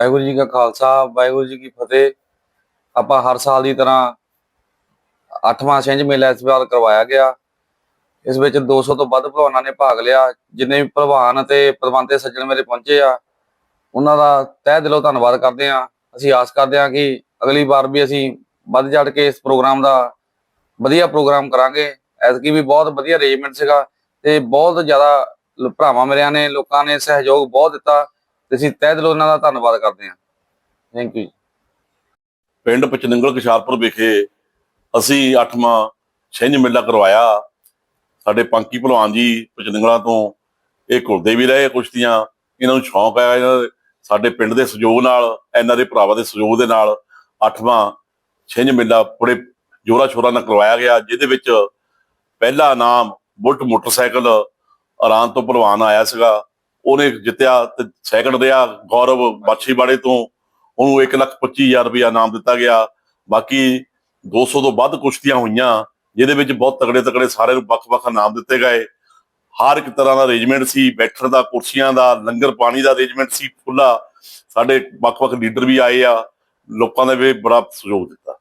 ਵਾਹਿਗੁਰੂ ਜੀ ਕਾ ਖਾਲਸਾ, ਵਾਹਿਗੁਰੂ ਜੀ ਕੀ ਫਤਿਹ। ਆਪਾਂ ਹਰ ਸਾਲ ਦੀ ਤਰ੍ਹਾਂ ਅੱਠਵਾਂ ਛਿੰਝ ਮੇਲਾ ਇਸ ਵਾਰ ਕਰਵਾਇਆ ਗਿਆ। ਇਸ ਵਿੱਚ 200 ਤੋਂ ਵੱਧ ਭਲਵਾਨਾਂ ਨੇ ਭਾਗ ਲਿਆ। ਜਿੰਨੇ ਵੀ ਭਲਵਾਨ ਅਤੇ ਪ੍ਰਬੰਧਕ ਸੱਜਣ ਮੇਰੇ ਪਹੁੰਚੇ ਆ, ਉਹਨਾਂ ਦਾ ਤਹਿ ਦਿਲੋਂ ਧੰਨਵਾਦ ਕਰਦੇ ਆ ਅਸੀਂ ਆਸ ਕਰਦੇ ਆ ਕਿ ਅਗਲੀ ਵਾਰ ਵੀ ਅਸੀਂ ਵੱਧ ਚੜ ਕੇ ਇਸ ਪ੍ਰੋਗਰਾਮ ਦਾ ਵਧੀਆ ਪ੍ਰੋਗਰਾਮ ਕਰਾਂਗੇ। ਐਤਕੀ ਵੀ ਬਹੁਤ ਵਧੀਆ ਅਰੇਂਜਮੈਂਟ ਸੀਗਾ ਤੇ ਬਹੁਤ ਜ਼ਿਆਦਾ ਭਰਾਵਾਂ ਮੇਰਿਆਂ ਨੇ, ਲੋਕਾਂ ਨੇ ਸਹਿਯੋਗ ਬਹੁਤ ਦਿੱਤਾ। ਤੇ ਅਸੀਂ ਤਹਿ ਦਿਲੋਂ ਉਹਨਾਂ ਦਾ ਧੰਨਵਾਦ ਕਰਦੇ ਹਾਂ। ਥੈਂਕ ਯੂ ਪਿੰਡ ਪਚਨੰਗਲ ਕਿਸ਼ਾਰਪੁਰ ਵਿਖੇ ਅਸੀਂ 8ਵਾਂ ਛਿੰਝ ਮੇਲਾ ਕਰਵਾਇਆ। ਸਾਡੇ ਪੰਕੀ ਭਲਵਾਨ ਜੀ ਪਚਨੰਗਲਾਂ ਤੋਂ ਇਹ ਘੁਲਦੇ ਵੀ ਰਹੇ ਕੁਸ਼ਤੀਆਂ। ਇਹਨਾਂ ਨੂੰ ਸ਼ੌਂਕ ਆਇਆ ਇਹਨਾਂ ਦੇ- ਸਾਡੇ ਪਿੰਡ ਦੇ ਸਹਿਯੋਗ ਨਾਲ, ਇਹਨਾਂ ਦੇ ਭਰਾਵਾਂ ਦੇ ਸਹਿਯੋਗ ਦੇ ਨਾਲ 8ਵਾਂ ਛਿੰਝ ਮੇਲਾ ਬੜੇ ਜੋਰਾ ਸ਼ੋਰਾ ਨਾਲ ਕਰਵਾਇਆ ਗਿਆ, ਜਿਹਦੇ ਵਿੱਚ ਪਹਿਲਾ ਇਨਾਮ ਬੁਲਟ ਮੋਟਰਸਾਈਕਲ ਆਰਾਮ ਤੋਂ ਭਲਵਾਨ ਆਇਆ ਸੀਗਾ। ਉਹਨੇ ਜਿੱਤਿਆ ਤੇ ਸੈਕੰਡ ਰਿਹਾ ਗੌਰਵ ਬਾਛੀਵਾੜੇ ਤੋਂ ਉਹਨੂੰ 1,25,000 ਰੁਪਇਆ ਇਨਾਮ ਦਿੱਤਾ ਗਿਆ। ਬਾਕੀ 200 ਤੋਂ ਵੱਧ ਕੁਸ਼ਤੀਆਂ ਹੋਈਆਂ ਜਿਹਦੇ ਵਿੱਚ ਬਹੁਤ ਤਕੜੇ ਤਕੜੇ ਸਾਰੇ ਨੂੰ ਵੱਖ-ਵੱਖ ਇਨਾਮ ਦਿੱਤੇ ਗਏ। ਹਰ ਇੱਕ ਤਰ੍ਹਾਂ ਦਾ ਅਰੇਂਜਮੈਂਟ ਸੀ ਬੈਠਣ ਦਾ ਕੁਰਸੀਆਂ ਦਾ ਲੰਗਰ ਪਾਣੀ ਦਾ ਅਰੇਂਜਮੈਂਟ ਸੀ ਖੁੱਲਾ ਸਾਡੇ ਵੱਖ-ਵੱਖ ਲੀਡਰ ਵੀ ਆਏ ਆ ਲੋਕਾਂ ਨੇ ਵੀ ਬੜਾ ਸਹਿਯੋਗ ਦਿੱਤਾ।